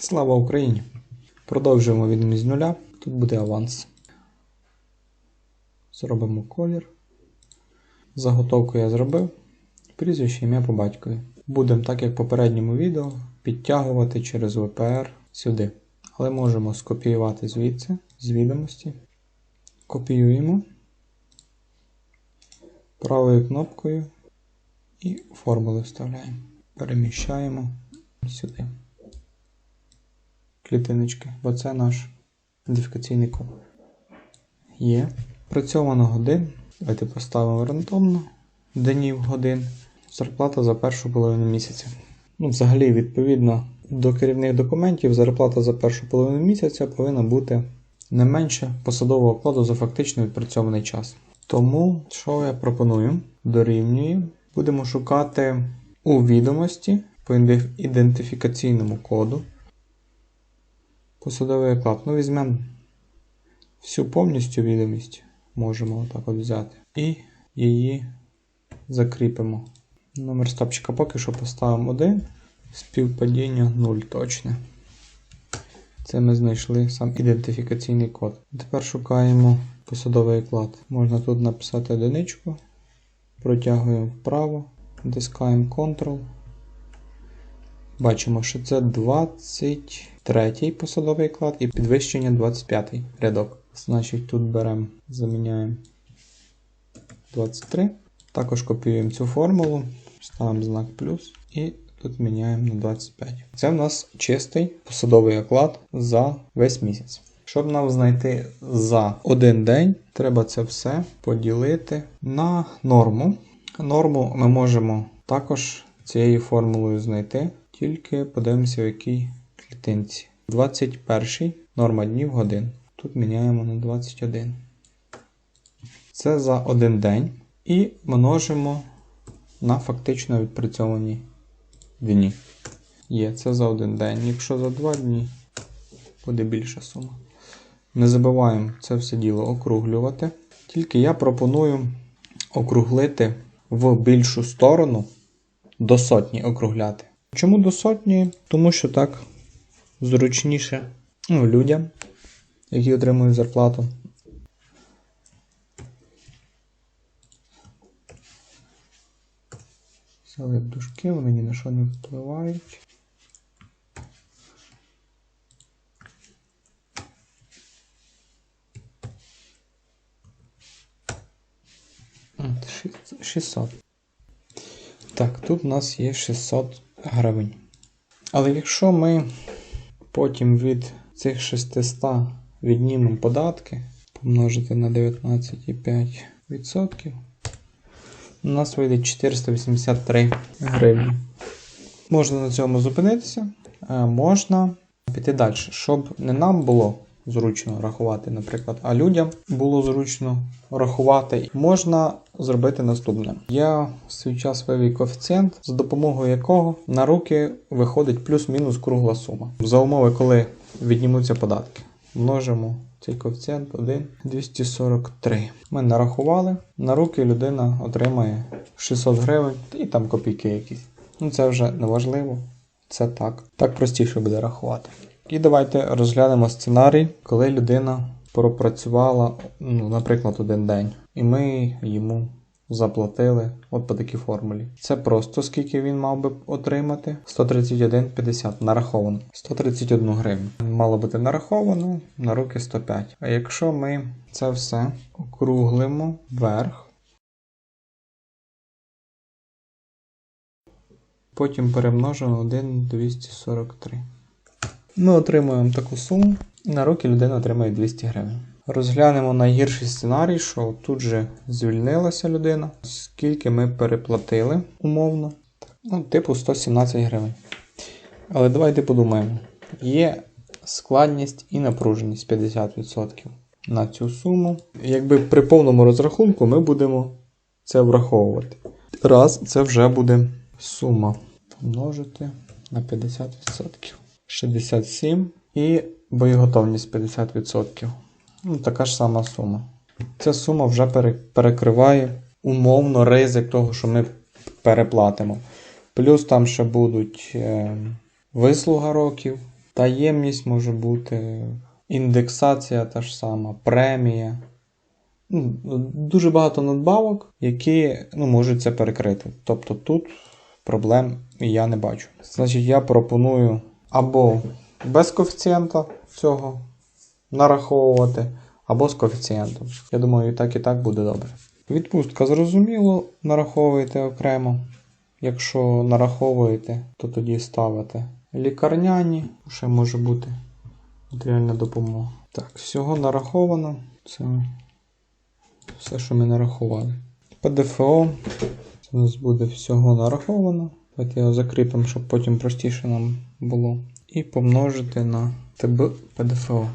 Слава Україні! Продовжуємо відмість нуля. Тут буде аванс. Зробимо колір. Заготовку я зробив. Прізвище ім'я по батькові. Будемо, так як в попередньому відео, підтягувати через VPR сюди. Але можемо скопіювати звідси, з відомості. Копіюємо правою кнопкою і формули вставляємо. Переміщаємо сюди. Клітиночки, бо це наш ідентифікаційний код. Є. Працьовано годин. Давайте поставимо рандомно днів годин. Зарплата за першу половину місяця. Ну, взагалі, відповідно до керівних документів, зарплата за першу половину місяця повинна бути не менше посадового окладу за фактично відпрацьований час. Тому, що я пропоную? Дорівнює. Будемо шукати у відомості по ідентифікаційному коду. Посадовий оклад. Ну, візьмемо всю повністю відомість. Можемо отак от взяти. І її закріпимо. Номер стопчика поки що поставимо 1. Співпадіння 0 точне. Це ми знайшли сам ідентифікаційний код. Тепер шукаємо посадовий оклад. Можна тут написати одиничку. Протягуємо вправо, натискаємо Ctrl. Бачимо, що це 23 посадовий оклад і підвищення 25 рядок. Значить, тут беремо, заміняємо 23. Також копіюємо цю формулу, ставимо знак плюс і тут міняємо на 25. Це в нас чистий посадовий оклад за весь місяць. Щоб нам знайти за один день, треба це все поділити на норму. Норму ми можемо також цією формулою знайти, тільки подивимося, в якій клітинці. 21 норма днів годин. Тут міняємо на 21. Це за один день. І множимо на фактично відпрацьовані дні. Є, це за один день. Якщо за два дні, буде більша сума. Не забуваємо це все діло округлювати. Тільки я пропоную округлити в більшу сторону до сотні округляти. Чому до сотні? Тому що так зручніше ну, людям, які отримують зарплату. Взяли дужки, вони ні на що не впливають. От, 600. Так, тут у нас є 600 гривень. Але якщо ми потім від цих 600 віднімемо податки, помножити на 19,5%, у нас вийде 483 гривні. Можна на цьому зупинитися, можна піти далі, щоб не нам було зручно рахувати, наприклад, а людям було зручно рахувати, можна зробити наступне. Я свій час вивів коефіцієнт, за допомогою якого на руки виходить плюс-мінус кругла сума. За умови, коли віднімуться податки. Множимо цей коефіцієнт 1 243. Ми нарахували. На руки людина отримає 600 гривень і там копійки якісь. Ну це вже не важливо. Це так. Так простіше буде рахувати. І давайте розглянемо сценарій, коли людина пропрацювала, ну, наприклад, один день, і ми йому заплатили от по такій формулі. Це просто скільки він мав би отримати. 131,50 нараховано. 131 гривень. Мало бути нараховано на руки 105. А якщо ми це все округлимо вверх, потім перемножимо 1,243. Ми отримуємо таку суму, і на руки людина отримає 200 гривень. Розглянемо найгірший сценарій, що тут же звільнилася людина, скільки ми переплатили умовно. Ну, типу 117 гривень. Але давайте подумаємо: є складність і напруженість 50% на цю суму. Якби при повному розрахунку ми будемо це враховувати. Раз, це вже буде сума помножити на 50%. 67 і боєготовність 50%. Ну, Така ж сама сума. Ця сума вже перекриває умовно ризик того, що ми переплатимо. Плюс там ще будуть е, вислуга років, таємність може бути, індексація та ж сама, премія. Ну, Дуже багато надбавок, які ну, можуть це перекрити. Тобто тут проблем я не бачу. Значить, я пропоную або без коефіцієнта цього нараховувати, або з коефіцієнтом. Я думаю, і так, і так буде добре. Відпустка зрозуміло, нараховуєте окремо. Якщо нараховуєте, то тоді ставите лікарняні, ще може бути матеріальна допомога. Так, всього нараховано. Це все, що ми нарахували. ПДФО. Це у нас буде всього нараховано. Давайте його закріпимо, щоб потім простіше нам було. І помножити на ТБ ПДФО.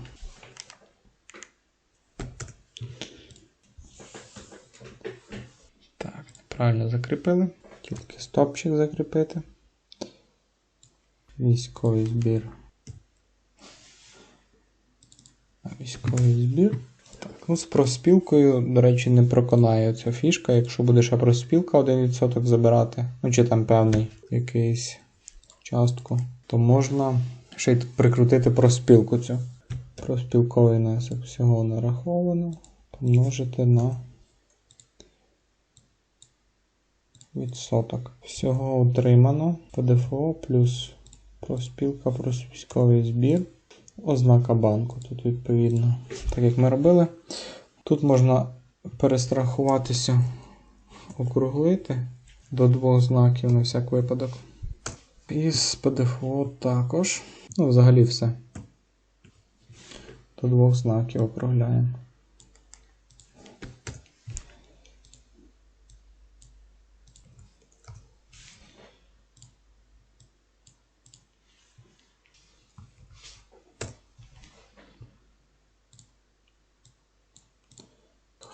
Так, правильно закріпили. Тільки стопчик закріпити. Військовий збір. Військовий збір. Ну з профспілкою, до речі, не проконає ця фішка. Якщо буде ще профспілка 1% забирати, ну чи там певний якийсь частку, то можна ще й прикрутити профспілку цю. Профспілковий внесок всього нараховано. Помножити на відсоток. Всього отримано ПДФО плюс профспілка, профспілковий збір. Ознака банку. Тут, відповідно, так як ми робили. Тут можна перестрахуватися, округлити до двох знаків на всяк випадок. І з ПДФО також. Ну, взагалі все. До двох знаків округляємо.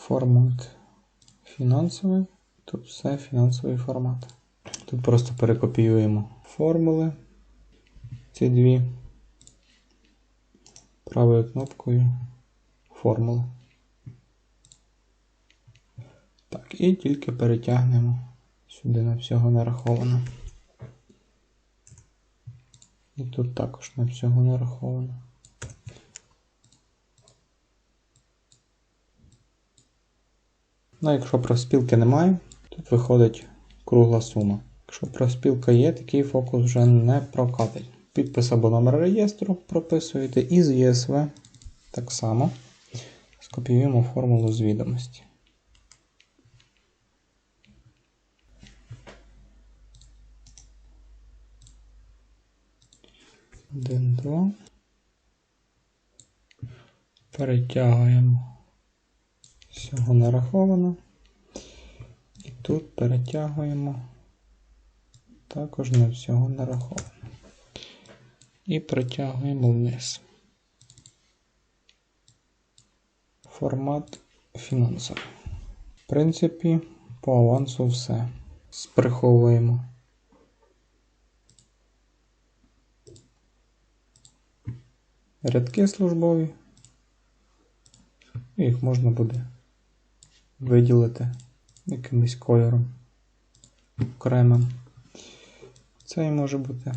Формат фінансовий. Тут все фінансовий формат. Тут просто перекопіюємо формули. Ці дві правою кнопкою формули. Так, і тільки перетягнемо сюди на всього нараховано. І тут також на всього нараховано. Ну, якщо проспілки немає, тут виходить кругла сума. Якщо проспілка є, такий фокус вже не прокатить. Підпис або номер реєстру прописуєте і з ЄСВ так само скопіюємо формулу з відомості. Один, два. Перетягуємо всього нараховано. І тут перетягуємо також на всього нараховано. І притягуємо вниз. Формат фінансовий. В принципі, по авансу все. Сприховуємо. Рядки службові. Їх можна буде виділити якимось кольором окремим. Це і може бути.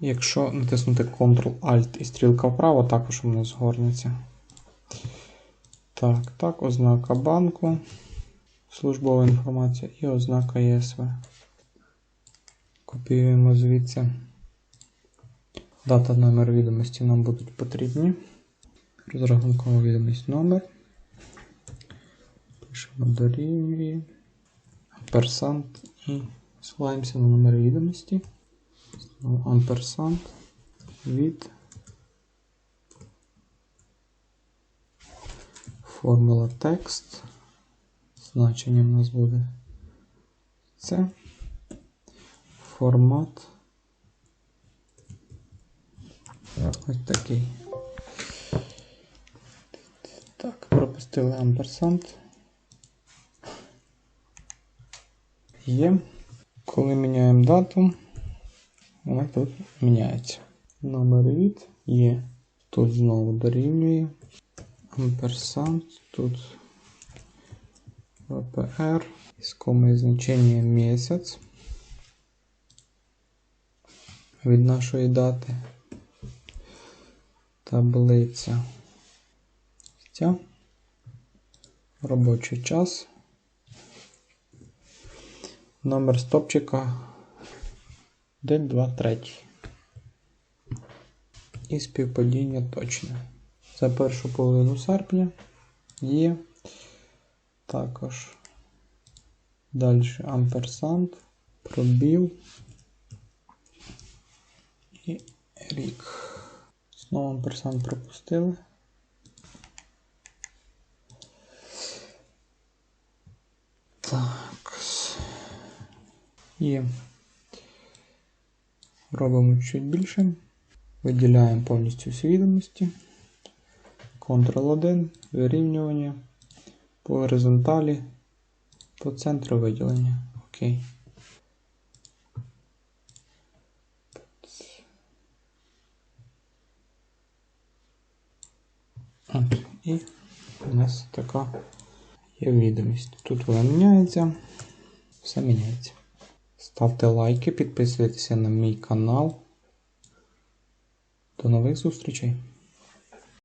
Якщо натиснути Ctrl-Alt і стрілка вправо, також нас згорнеться. Так, так, ознака банку, службова інформація і ознака ЄСВ. Копіюємо звідси. Дата номер відомості нам будуть потрібні. Розрахункова відомість номер. Дорівнює. Амперсант і посилаємося на номер відомості. Амперсант від формула текст. Значення в нас буде це. Формат. Ось такий. Так, пропустили амперсант. Є. Коли міняємо дату, вона тут міняється. Номер від є. Тут знову дорівнює. Амперсант, тут ВПР, Искомое значення місяць від нашої дати. таблиця. Ця. Робочий час. Номер стопчика 1, 2, 3. І співпадіння точне. Це першу половину серпня є. Також далі амперсант, пробіл і рік. Знову амперсант пропустили. Так. І робимо чуть більше. Виділяємо повністю всі відомості. Ctrl-1, вирівнювання по горизонталі, по центру виділення. Окей. От, і у нас така є відомість. Тут вона міняється, все міняється. Ставте лайки, підписуйтеся на мій канал. До нових зустрічей!